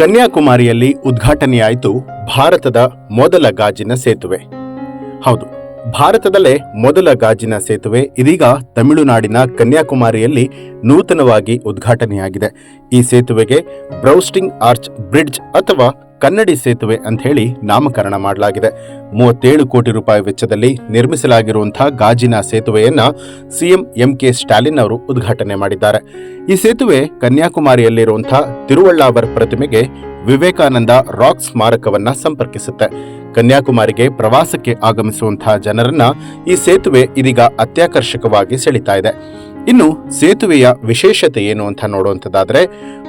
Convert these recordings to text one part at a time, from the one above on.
ಕನ್ಯಾಕುಮಾರಿಯಲ್ಲಿ ಉದ್ಘಾಟನೆಯಾಯಿತು ಭಾರತದ ಮೊದಲ ಗಾಜಿನ ಸೇತುವೆ. ಹೌದು, ಭಾರತದಲ್ಲೇ ಮೊದಲ ಗಾಜಿನ ಸೇತುವೆ ಇದೀಗ ತಮಿಳುನಾಡಿನ ಕನ್ಯಾಕುಮಾರಿಯಲ್ಲಿ ನೂತನವಾಗಿ ಉದ್ಘಾಟನೆಯಾಗಿದೆ. ಈ ಸೇತುವೆಗೆ ಬ್ರೌಸ್ಟಿಂಗ್ ಆರ್ಚ್ ಬ್ರಿಡ್ಜ್ ಅಥವಾ ಕನ್ನಡಿ ಸೇತುವೆ ಅಂತ ಹೇಳಿ ನಾಮಕರಣ ಮಾಡಲಾಗಿದೆ. ಮೂವತ್ತೇಳು ಕೋಟಿ ರೂಪಾಯಿ ವೆಚ್ಚದಲ್ಲಿ ನಿರ್ಮಿಸಲಾಗಿರುವಂತಹ ಗಾಜಿನ ಸೇತುವೆಯನ್ನ ಸಿಎಂ ಎಂ ಕೆ ಸ್ಟಾಲಿನ್ ಅವರು ಉದ್ಘಾಟನೆ ಮಾಡಿದ್ದಾರೆ. ಈ ಸೇತುವೆ ಕನ್ಯಾಕುಮಾರಿಯಲ್ಲಿರುವಂತಹ ತಿರುವಳ್ಳಾವರ್ ಪ್ರತಿಮೆಗೆ ವಿವೇಕಾನಂದ ರಾಕ್ ಸ್ಮಾರಕವನ್ನ ಸಂಪರ್ಕಿಸುತ್ತೆ. ಕನ್ಯಾಕುಮಾರಿಗೆ ಪ್ರವಾಸಕ್ಕೆ ಆಗಮಿಸುವಂತಹ ಜನರನ್ನ ಈ ಸೇತುವೆ ಇದೀಗ ಅತ್ಯಾಕರ್ಷಕವಾಗಿ ಸೆಳಿತಾ ಇದೆ. ಇನ್ನು ಸೇತುವೆಯ ವಿಶೇಷತೆ ಏನು ಅಂತ ನೋಡುವಂಥದ್ದಾದರೆ,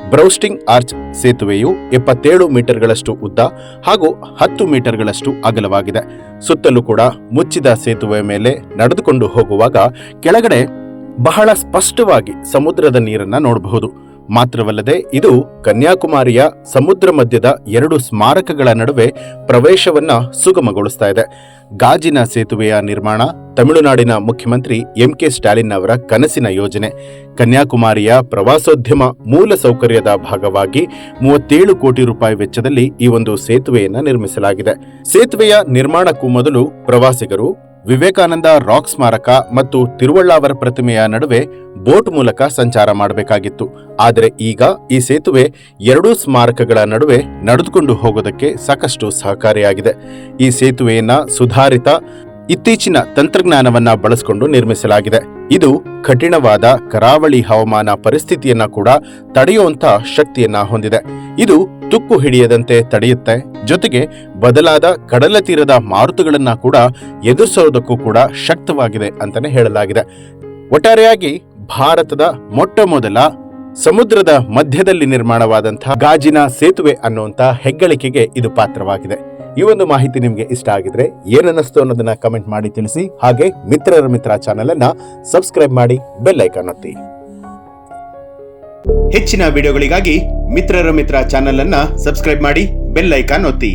ಬ್ರೌಸ್ಟಿಂಗ್ ಆರ್ಚ್ ಸೇತುವೆಯು ಎಪ್ಪತ್ತೇಳು ಮೀಟರ್ಗಳಷ್ಟು ಉದ್ದ ಹಾಗೂ ಹತ್ತು ಮೀಟರ್ಗಳಷ್ಟು ಅಗಲವಾಗಿದೆ. ಸುತ್ತಲೂ ಕೂಡ ಮುಚ್ಚಿದ ಸೇತುವೆ ಮೇಲೆ ನಡೆದುಕೊಂಡು ಹೋಗುವಾಗ ಕೆಳಗಡೆ ಬಹಳ ಸ್ಪಷ್ಟವಾಗಿ ಸಮುದ್ರದ ನೀರನ್ನ ನೋಡಬಹುದು. ಮಾತ್ರವಲ್ಲದೆ ಇದು ಕನ್ಯಾಕುಮಾರಿಯ ಸಮುದ್ರ ಮಧ್ಯದ ಎರಡು ಸ್ಮಾರಕಗಳ ನಡುವೆ ಪ್ರವೇಶವನ್ನ ಸುಗಮಗೊಳಿಸ್ತಾ ಇದೆ. ಗಾಜಿನ ಸೇತುವೆಯ ನಿರ್ಮಾಣ, ತಮಿಳುನಾಡಿನ ಮುಖ್ಯಮಂತ್ರಿ ಎಂ ಕೆ ಸ್ಟಾಲಿನ್ ಅವರ ಕನಸಿನ ಯೋಜನೆ. ಕನ್ಯಾಕುಮಾರಿಯ ಪ್ರವಾಸೋದ್ಯಮ ಮೂಲ ಸೌಕರ್ಯದ ಭಾಗವಾಗಿ ಮೂವತ್ತೇಳು ಕೋಟಿ ರೂಪಾಯಿ ವೆಚ್ಚದಲ್ಲಿ ಈ ಒಂದು ಸೇತುವೆಯನ್ನು ನಿರ್ಮಿಸಲಾಗಿದೆ. ಸೇತುವೆಯ ನಿರ್ಮಾಣಕ್ಕೂ ಮೊದಲು ಪ್ರವಾಸಿಗರು ವಿವೇಕಾನಂದ ರಾಕ್ ಸ್ಮಾರಕ ಮತ್ತು ತಿರುವಳ್ಳಾವರ ಪ್ರತಿಮೆಯ ನಡುವೆ ಬೋಟ್ ಮೂಲಕ ಸಂಚಾರ ಮಾಡಬೇಕಾಗಿತ್ತು. ಆದರೆ ಈಗ ಈ ಸೇತುವೆ ಎರಡೂ ಸ್ಮಾರಕಗಳ ನಡುವೆ ನಡೆದುಕೊಂಡು ಹೋಗೋದಕ್ಕೆ ಸಾಕಷ್ಟು ಸಹಕಾರಿಯಾಗಿದೆ. ಈ ಸೇತುವೆಯನ್ನ ಸುಧಾರಿತ ಇತ್ತೀಚಿನ ತಂತ್ರಜ್ಞಾನವನ್ನ ಬಳಸಿಕೊಂಡು ನಿರ್ಮಿಸಲಾಗಿದೆ. ಇದು ಕಠಿಣವಾದ ಕರಾವಳಿ ಹವಾಮಾನ ಪರಿಸ್ಥಿತಿಯನ್ನ ಕೂಡ ತಡೆಯುವಂತ ಶಕ್ತಿಯನ್ನ ಹೊಂದಿದೆ. ಇದು ತುಕ್ಕು ಹಿಡಿಯದಂತೆ ತಡೆಯುತ್ತೆ. ಜೊತೆಗೆ ಬದಲಾದ ಕಡಲ ತೀರದ ಮಾರುತಗಳನ್ನ ಕೂಡ ಎದುರಿಸೋದಕ್ಕೂ ಕೂಡ ಶಕ್ತವಾಗಿದೆ ಅಂತಾನೆ ಹೇಳಲಾಗಿದೆ. ಒಟ್ಟಾರೆಯಾಗಿ ಭಾರತದ ಮೊಟ್ಟ ಮೊದಲ ಸಮುದ್ರದ ಮಧ್ಯದಲ್ಲಿ ನಿರ್ಮಾಣವಾದಂತಹ ಗಾಜಿನ ಸೇತುವೆ ಅನ್ನುವಂತ ಹೆಗ್ಗಳಿಕೆಗೆ ಇದು ಪಾತ್ರವಾಗಿದೆ. ಈ ಒಂದು ಮಾಹಿತಿ ನಿಮಗೆ ಇಷ್ಟ ಆಗಿದ್ರೆ ಏನನ್ನಿಸ್ತು ಅನ್ನೋದನ್ನ ಕಮೆಂಟ್ ಮಾಡಿ ತಿಳಿಸಿ. ಹಾಗೆ ಮಿತ್ರರ ಮಿತ್ರ ಚಾನೆಲ್ ಅನ್ನ ಸಬ್ಸ್ಕ್ರೈಬ್ ಮಾಡಿ ಬೆಲ್ ಐಕಾನ್ ಒತ್ತಿ. ಹೆಚ್ಚಿನ ವಿಡಿಯೋಗಳಿಗಾಗಿ ಮಿತ್ರರ ಮಿತ್ರ ಚಾನೆಲ್ ಅನ್ನ ಸಬ್ಸ್ಕ್ರೈಬ್ ಮಾಡಿ ಬೆಲ್ ಐಕಾನ್ ಒತ್ತಿ.